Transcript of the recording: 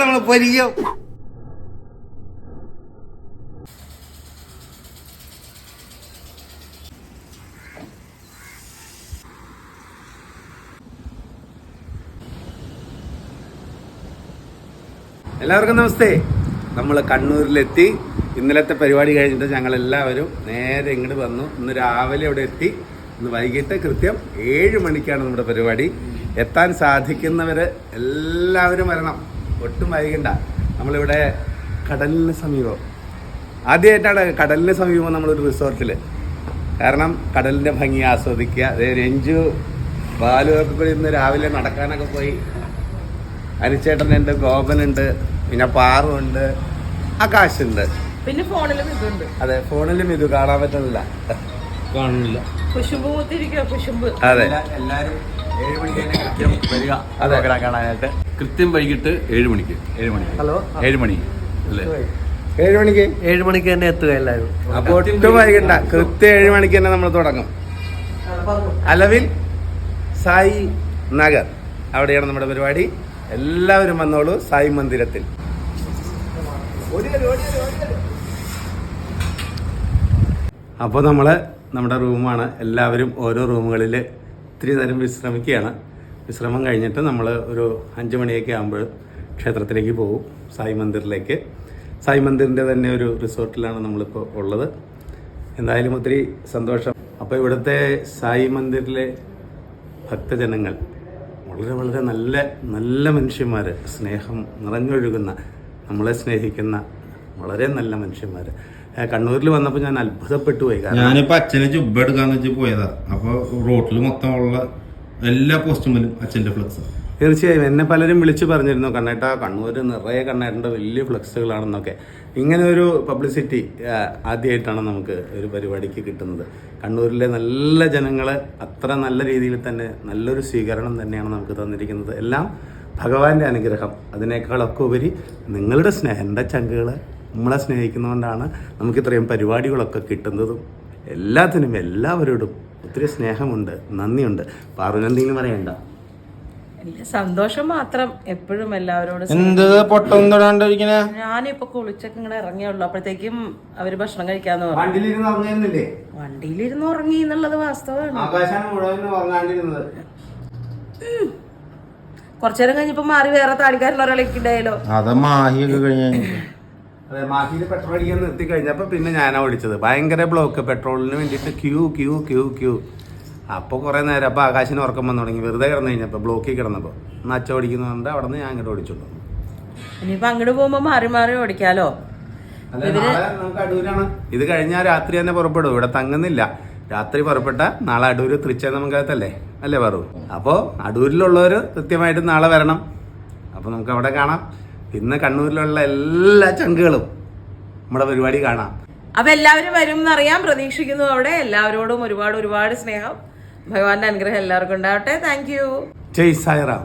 നമ്മൾ എല്ലാവർക്കും നമസ്തേ. നമ്മൾ കണ്ണൂരിലെത്തി. ഇന്നലത്തെ പരിപാടി കഴിഞ്ഞിട്ട് ഞങ്ങൾ എല്ലാവരും നേരെ ഇങ്ങോട്ട് വന്നു. ഇന്ന് രാവിലെ അവിടെ എത്തി. ഇന്ന് വൈകിട്ട് കൃത്യം ഏഴ് മണിക്കാണ് നമ്മുടെ പരിപാടി. എത്താൻ സാധിക്കുന്നവർ എല്ലാവരും വരണം. ഒട്ടും വൈകണ്ട. നമ്മളിവിടെ കടലിന് സമീപം. ആദ്യമായിട്ടാണ് കടലിന് സമീപം നമ്മളൊരു റിസോർട്ടിൽ കാരണം കടലിന്റെ ഭംഗി ആസ്വദിക്കുക. അതേ രഞ്ജു ബാലുവൊക്കെ കൂടി ഇന്ന് രാവിലെ നടക്കാനൊക്കെ പോയി. അനിച്ചേട്ടനുണ്ട് ഗോപനുണ്ട് പിന്നെ പാറുണ്ട് ആകാശുണ്ട്. പിന്നെ ഫോണിലും ഇതുണ്ട്. അതെ ഫോണിലും ഇത് കാണാൻ പറ്റുന്നില്ല. കാണുന്നില്ല. കുശുമ്പ് മൂത്തിരിക്കുക കുശുമ്പ്. അതെ. എല്ലാരും ഏഴ് മണിക്ക് തന്നെ കൃത്യം വരിക പ്രോഗ്രാം കാണാനായിട്ട്. കൃത്യം വൈകിട്ട് ഏഴ് മണിക്ക്. ഏഴ് മണിക്ക്. ഹലോ? ഏഴ് മണി. അല്ലേ? ഏഴ് മണിക്ക്? ഏഴ് മണിക്ക് തന്നെ എത്തുക എല്ലാവരും. അപ്പൊ ഒട്ടും വൈകണ്ട. കൃത്യം ഏഴ് മണിക്ക് തന്നെ നമ്മൾ തുടങ്ങും. അലവിൽ സായി നഗർ. അവിടെയാണ് നമ്മുടെ പരിപാടി. എല്ലാവരും വന്നോളൂ സായി മന്ദിരത്തിൽ. അപ്പോൾ നമ്മൾ നമ്മുടെ റൂമാണ്. എല്ലാവരും ഓരോ റൂമുകളിൽ ഇത്തിരി നേരം വിശ്രമിക്കുകയാണ്. വിശ്രമം കഴിഞ്ഞിട്ട് നമ്മൾ ഒരു അഞ്ച് മണിയൊക്കെ ആകുമ്പോൾ ക്ഷേത്രത്തിലേക്ക് പോകും സായി മന്ദിറിലേക്ക്. സായി മന്ദിറിന്റെ തന്നെ ഒരു റിസോർട്ടിലാണ് നമ്മളിപ്പോൾ ഉള്ളത്. എന്തായാലും ഒത്തിരി സന്തോഷം. അപ്പോൾ ഇവിടുത്തെ സായി മന്ദിറിലെ ഭക്തജനങ്ങൾ വളരെ വളരെ നല്ല നല്ല മനുഷ്യന്മാർ സ്നേഹം നിറഞ്ഞൊഴുകുന്ന നമ്മളെ സ്നേഹിക്കുന്ന വളരെ നല്ല മനുഷ്യന്മാർ കണ്ണൂരിൽ വന്നപ്പോൾ ഞാൻ അത്ഭുതപ്പെട്ടു പോയി. കാരണം ഞാനിപ്പോ അച്ഛനെ ജുബ്ബ എടുക്കാന്ന് വെച്ച് പോയതാ. അപ്പൊ റോട്ടിൽ മൊത്തം ഉള്ള എല്ലാ പോസ്റ്റുമ്പോഴും അച്ഛന്റെ ഫ്ലക്സ് തീർച്ചയായും. എന്നെ പലരും വിളിച്ചു പറഞ്ഞിരുന്നു കണ്ണേട്ട കണ്ണൂർ നിറയെ കണ്ണേട്ടന്റെ വലിയ ഫ്ലക്സുകളാണെന്നൊക്കെ ഇങ്ങനെ ഒരു പബ്ലിസിറ്റി ആദ്യമായിട്ടാണ് നമുക്ക് ഒരു പരിപാടിക്ക് കിട്ടുന്നത്. കണ്ണൂരിലെ നല്ല ജനങ്ങൾ അത്ര നല്ല രീതിയിൽ തന്നെ നല്ലൊരു സ്വീകരണം തന്നെയാണ് നമുക്ക് തന്നിരിക്കുന്നത്. എല്ലാം ഭഗവാന്റെ അനുഗ്രഹം. അതിനേക്കാളൊക്കെ ഉപരി നിങ്ങളുടെ സ്നേഹന്റെ ചങ്കുകൾ നമ്മളെ സ്നേഹിക്കുന്നതുകൊണ്ടാണ് നമുക്ക് ഇത്രയും പരിപാടികളൊക്കെ കിട്ടുന്നതും എല്ലാത്തിനും എല്ലാവരോടും ഒത്തിരി സ്നേഹമുണ്ട് നന്ദിയുണ്ട്. പാറുനെന്തെങ്കിലും പറയണ്ട? ഇല്ല, സന്തോഷം മാത്രം എപ്പോഴും എല്ലാവരോടും എന്ത് പൊട്ടം തൊടാണ്ടിരിക്കണേ? ഞാനിപ്പോ കുളിച്ചൊക്കെ ഇങ്ങനെ ഇറങ്ങിയുള്ളൂ അപ്പോഴത്തേക്കും അവർ ഭക്ഷണം കഴിക്കാന്ന് പറഞ്ഞു. വണ്ടിയിലിരുന്ന് ഉറങ്ങി എന്നുള്ളത് വാസ്തവമാണ്. കൊറച്ചേരം കഴിഞ്ഞപ്പോ മാറി വേറെ താടിക്കാരൻ ഒരാളേക്ക് ഉണ്ടായാലോ അത മാഹിയൊക്കെ കഴിഞ്ഞ അതെ മാഹിയിൽ പെട്രോൾ അടിക്കാൻ നിർത്തി കഴിഞ്ഞപ്പോൾ പിന്നെ ഞാനാണ് വിളിച്ചത്. ഭയങ്കര ബ്ലോക്ക് പെട്രോളിന് വേണ്ടിയിട്ട് ക്യൂ ക്യൂ ക്യൂ ക്യൂ അപ്പോൾ കുറേ നേരം അപ്പോൾ ആകാശിന് ഉറക്കം വന്നു തുടങ്ങി. വെറുതെ കിടന്നു കഴിഞ്ഞപ്പോൾ ബ്ലോക്കിൽ കിടന്നപ്പോൾ ഒന്ന് അച്ഛ ഓടിക്കുന്നതുകൊണ്ട് അവിടെ നിന്ന് ഞാൻ അങ്ങോട്ട് ഓടിച്ചോളൂ. ഇനിയിപ്പോൾ അങ്ങോട്ട് പോകുമ്പോൾ മാറി മാറി ഓടിക്കാലോ? നമുക്ക് അടൂരാണ്. ഇത് കഴിഞ്ഞാൽ രാത്രി തന്നെ പുറപ്പെടും. ഇവിടെ തങ്ങുന്നില്ല. രാത്രി പുറപ്പെട്ട നാളെ അടൂര് തൃച്ചേന്നമംഗലത്തല്ലേ അല്ലേ പറു? അപ്പോൾ അടൂരിലുള്ളവർ കൃത്യമായിട്ട് നാളെ വരണം. അപ്പോൾ നമുക്ക് അവിടെ കാണാം. ഇന്ന് കണ്ണൂരിലുള്ള എല്ലാ ചങ്കുകളും നമ്മുടെ പരിപാടി കാണാം. അപ്പൊ എല്ലാവരും വരും എന്നറിയാം പ്രതീക്ഷിക്കുന്നു അവിടെ. എല്ലാവരോടും ഒരുപാട് ഒരുപാട് സ്നേഹം. ഭഗവാന്റെ അനുഗ്രഹം എല്ലാവർക്കും ഉണ്ടാവട്ടെ. Thank you Jai Sairam.